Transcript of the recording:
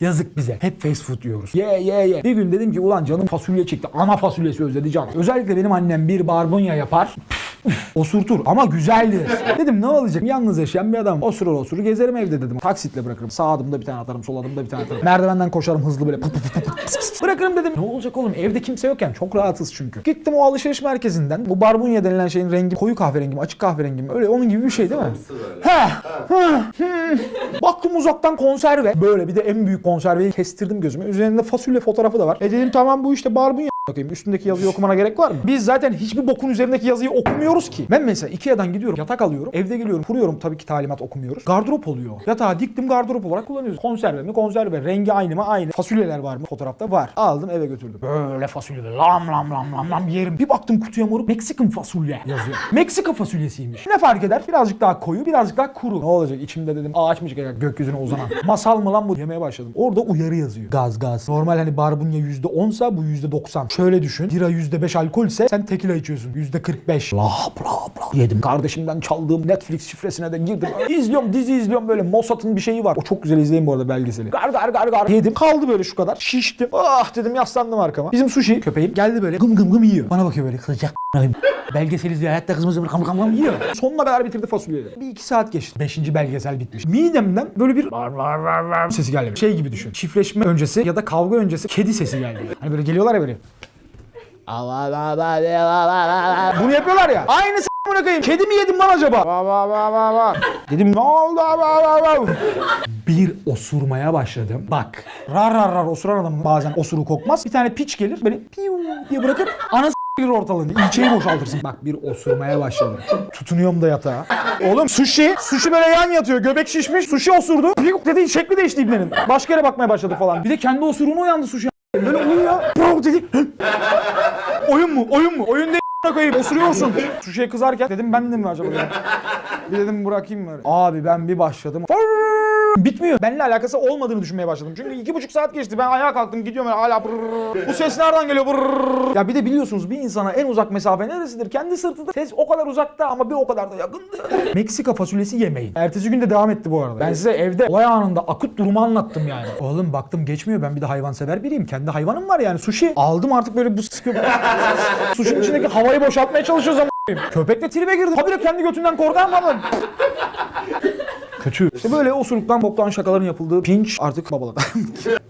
Yazık bize. Hep fast food yiyoruz. Ye ye ye. Bir gün dedim ki ulan canım fasulye çekti. Ana fasulyesi özledi canım. Özellikle benim annem bir barbunya yapar. Osurtur ama güzeldir. Dedim ne olacak? Yalnız yaşayan bir adam. Osurur osurur gezerim evde dedim. Taksitle bırakırım. Sağ adımda bir tane atarım, sol adımda bir tane atarım. Merdivenden koşarım hızlı böyle. Pıt pıt pıt pıt pıs pıs. Bırakırım dedim. Ne olacak oğlum? Evde kimse yokken çok rahatız çünkü. Gittim o alışveriş merkezinden. Bu barbunya denilen şeyin rengi koyu kahverengi mi, açık kahverengi mi? Öyle onun gibi bir şey değil mi? He. Baktım uzaktan konserve. Böyle bir de en büyük konserveyi kestirdim gözüme. Üzerinde fasulye fotoğrafı da var. E dedim tamam bu işte barbunya bakayım. Üstündeki yazıyı okumana gerek var mı? Biz zaten hiçbir bokun üzerindeki yazıyı okumuyoruz ki. Ben mesela Ikea'dan gidiyorum, yatak alıyorum. Evde geliyorum, kuruyorum. Tabii ki talimat okumuyoruz. Gardırop oluyor. Yatağı diktim gardırop olarak kullanıyoruz. Konserve mi? Konserve. Rengi aynı mı? Aynı. Fasulyeler var mı? Fotoğrafta var. Aldım eve götürdüm. Böyle fasulye. Lam lam lam lam lam yerim. Bir baktım kutuya moruk. Meksikan fasulye yazıyor. Meksika fasulyesiymiş. Ne fark eder? Birazcık daha koyu, birazcık daha kuru. Ne olacak? İçimde dedim ağaç mı çıkacak gökyüzüne uzanan? Masal mı lan bu? Yemeye başladım. Orada uyarı yazıyor. Gaz gaz. Normal hani barbunya %10'sa bu %90. Şöyle düşün. Bira %5 alkolse sen tekila içiyorsun. %45. La bla bla. Yedim. Kardeşimden çaldığım Netflix şifresine de girdim. İzliyorum dizi izliyorum böyle Mossad'ın bir şeyi var. O çok güzel izleyin bu arada belgeseli. Gar gar gar gar. Yedim. Kaldı böyle şu kadar. Şiştim. Ah dedim yaslandım arkama. Bizim sushi köpeğim geldi böyle gım gım gım yiyor. Bana bakıyor böyle kızacak Belgesel izliyor. Hayatta kızımızı kam kam kam yiyor. Sonuna kadar bitirdi fasulyeleri. Bir iki saat geçti. Beşinci belgesel bitmiş. Midemden böyle bir var var var var sesi geldi. Şey gibi düşün. Çiftleşme öncesi ya da kavga öncesi kedi sesi geldi. Hani böyle geliyorlar ya böyle. Bunu yapıyorlar ya. Aynı s*** amına koyayım. Kedi mi yedim lan acaba? Dedim ne oldu? Bir osurmaya başladım. Bak. Rar rar rar osuran adamın bazen osuru kokmaz. Bir tane piç gelir böyle piu diye bırakıp ana s**lir ortalığını. İlçeyi boşaltırsın. Bak bir osurmaya başladım. Tutunuyorum da yatağa. Oğlum sushi. Sushi böyle yan yatıyor. Göbek şişmiş. Sushi osurdu. Piu dedi şekli değişti ibnenin. Başka yere bakmaya başladı falan. Bir de kendi osuruğuna uyandı sushi. Böyle uyuyor. Bro dedi. Oyun mu? Oyun mu? Oyun değil koyayım. Osuruyorsun. Şey kızarken dedim ben de mi acaba dedim. Bir dedim bırakayım mı? Abi ben bir başladım. Bitmiyor. Benimle alakası olmadığını düşünmeye başladım. Çünkü iki buçuk saat geçti. Ben ayağa kalktım gidiyorum öyle hala brrrr. Bu ses nereden geliyor? Brrrr. Ya bir de biliyorsunuz bir insana en uzak mesafe neresidir? Kendi sırtıdır. Ses o kadar uzakta ama bir o kadar da yakındı. Meksika fasulyesi yemeyin. Ertesi gün de devam etti bu arada. Ben size evde olay anında akut durumu anlattım yani. Oğlum baktım geçmiyor. Ben bir de hayvansever biriyim. Kendi hayvanım var yani. Sushi. Aldım artık böyle bu sıkı. Sushi'nin içindeki havayı boşaltmaya çalışıyoruz ama. Köpek de tribe girdi. Habire kendi götünden korkar mı? Kötü. İşte böyle osuruktan boktan şakaların yapıldığı pinç artık babaladı.